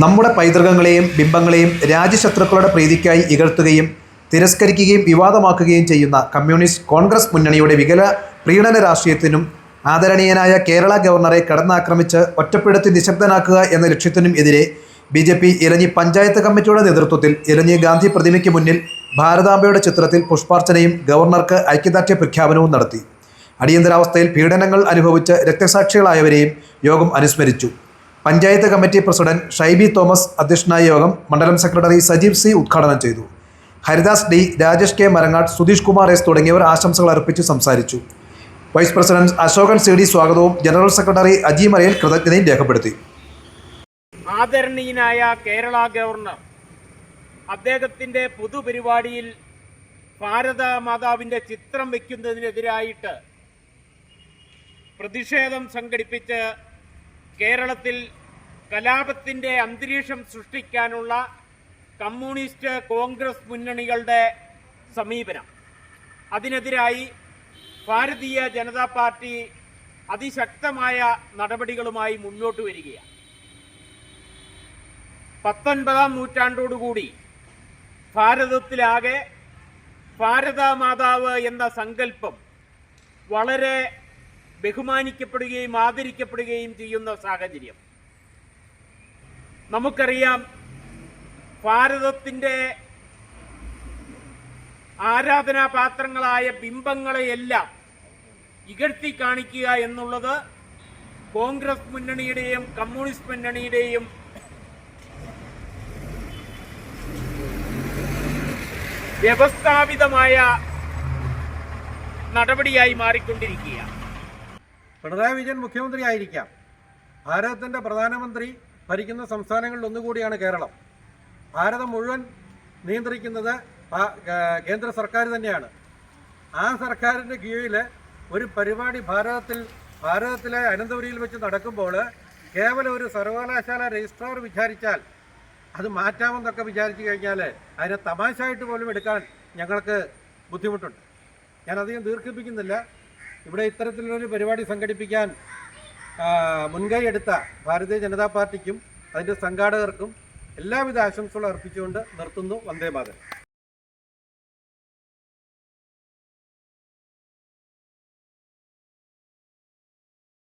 നമ്മുടെ പൈതൃകങ്ങളെയും ബിംബങ്ങളെയും രാജ്യശത്രുക്കളുടെ പ്രീതിക്കായി ഇകഴ്ത്തുകയും തിരസ്കരിക്കുകയും വിവാദമാക്കുകയും ചെയ്യുന്ന കമ്മ്യൂണിസ്റ്റ് കോൺഗ്രസ് മുന്നണിയുടെ വികല പ്രീണന രാഷ്ട്രീയത്തിനും ആദരണീയനായ കേരള ഗവർണറെ കടന്നാക്രമിച്ച് ഒറ്റപ്പെടുത്തി നിശബ്ദനാക്കുക എന്ന ലക്ഷ്യത്തിനും എതിരെ B J P Elanji panchayat കമ്മിറ്റിയുടെ നേതൃത്വത്തിൽ ഇലഞ്ഞി ഗാന്ധി പ്രതിമയ്ക്ക് മുന്നിൽ ഭാരതാംബയുടെ ചിത്രത്തിൽ പുഷ്പാർച്ചനയും ഗവർണർക്ക് ഐക്യദാർഢ്യ പ്രഖ്യാപനവും നടത്തി. അടിയന്തരാവസ്ഥയിൽ പീഡനങ്ങൾ അനുഭവിച്ച് രക്തസാക്ഷികളായവരെയും യോഗം അനുസ്മരിച്ചു. പഞ്ചായത്ത് കമ്മിറ്റി പ്രസിഡന്റ് ഷൈബി തോമസ് അധ്യക്ഷനായ യോഗം മണ്ഡലം സെക്രട്ടറി സജീവ് സി ഉദ്ഘാടനം ചെയ്തു. Haridas D Rajesh K Marangad Sudheesh Kumar S തുടങ്ങിയവർ ആശംസകൾ അർപ്പിച്ച് സംസാരിച്ചു. Vice president Ashokan C D സ്വാഗതവും ജനറൽ സെക്രട്ടറി അജി മറിയൽ കൃതജ്ഞതയും രേഖപ്പെടുത്തി. ആദരണീയനായ കേരള ഗവർണർ അദ്ദേഹത്തിന്റെ പൊതുപരിപാടിയിൽ ഭാരത മാതാവിന്റെ ചിത്രം വയ്ക്കുന്നതിനെതിരായിട്ട് പ്രതിഷേധം സംഘടിപ്പിച്ച് കേരളത്തിൽ കലാപത്തിന്റെ അന്തരീക്ഷം സൃഷ്ടിക്കാനുള്ള കമ്മ്യൂണിസ്റ്റ് കോൺഗ്രസ് മുന്നണികളുടെ സമീപനം. അതിനെതിരായി ഭാരതീയ ജനതാ പാർട്ടി അതിശക്തമായ നടപടികളുമായി മുന്നോട്ട് വരികയാണ്. പത്തൊൻപതാം നൂറ്റാണ്ടോടുകൂടി ഭാരതത്തിലാകെ ഭാരത മാതാവ് എന്ന സങ്കല്പം വളരെ ബഹുമാനിക്കപ്പെടുകയും ആദരിക്കപ്പെടുകയും ചെയ്യുന്ന സാഹചര്യം. നമുക്കറിയാം ഭാരതത്തിന്റെ ആരാധനാപാത്രങ്ങളായ ബിംബങ്ങളെയെല്ലാം ഇകഴ്ത്തി കാണിക്കുക എന്നുള്ളത് കോൺഗ്രസ് മുന്നണിയുടെയും കമ്മ്യൂണിസ്റ്റ് മുന്നണിയുടെയും വ്യവസ്ഥാപിതമായ നടപടിയായി മാറിക്കൊണ്ടിരിക്കുകയാണ്. പിണറായി വിജയൻ മുഖ്യമന്ത്രി ആയിരിക്കാം. ഭാരതത്തിന്റെ പ്രധാനമന്ത്രി ഭരിക്കുന്ന സംസ്ഥാനങ്ങളിൽ ഒന്നുകൂടിയാണ് കേരളം. ഭാരതം മുഴുവൻ നിയന്ത്രിക്കുന്നത് കേന്ദ്ര സർക്കാർ തന്നെയാണ്. ആ സർക്കാരിന്റെ കീഴിൽ ഒരു പരിപാടി ഭാരതത്തിൽ ഭാരതത്തിലെ അനന്തപുരിയിൽ വെച്ച് നടക്കുമ്പോൾ കേവലം ഒരു സർവകലാശാല രജിസ്ട്രാർ വിചാരിച്ചാൽ അത് മാറ്റാമെന്നൊക്കെ വിചാരിച്ചു കഴിഞ്ഞാൽ അതിനെ തമാശയായിട്ട് പോലും എടുക്കാൻ ഞങ്ങൾക്ക് ബുദ്ധിമുട്ടുണ്ട്. ഞാനധികം ദീർഘിപ്പിക്കുന്നില്ല. ഇവിടെ ഇത്തരത്തിലൊരു പരിപാടി സംഘടിപ്പിക്കാൻ മുൻകൈ എടുത്ത ഭാരതീയ ജനതാ പാർട്ടിക്കും അതിന്റെ സംഘാടകർക്കും എല്ലാവിധ ആശംസകളും അർപ്പിച്ചുകൊണ്ട് നിർത്തുന്നു വന്ദേ മാതരം.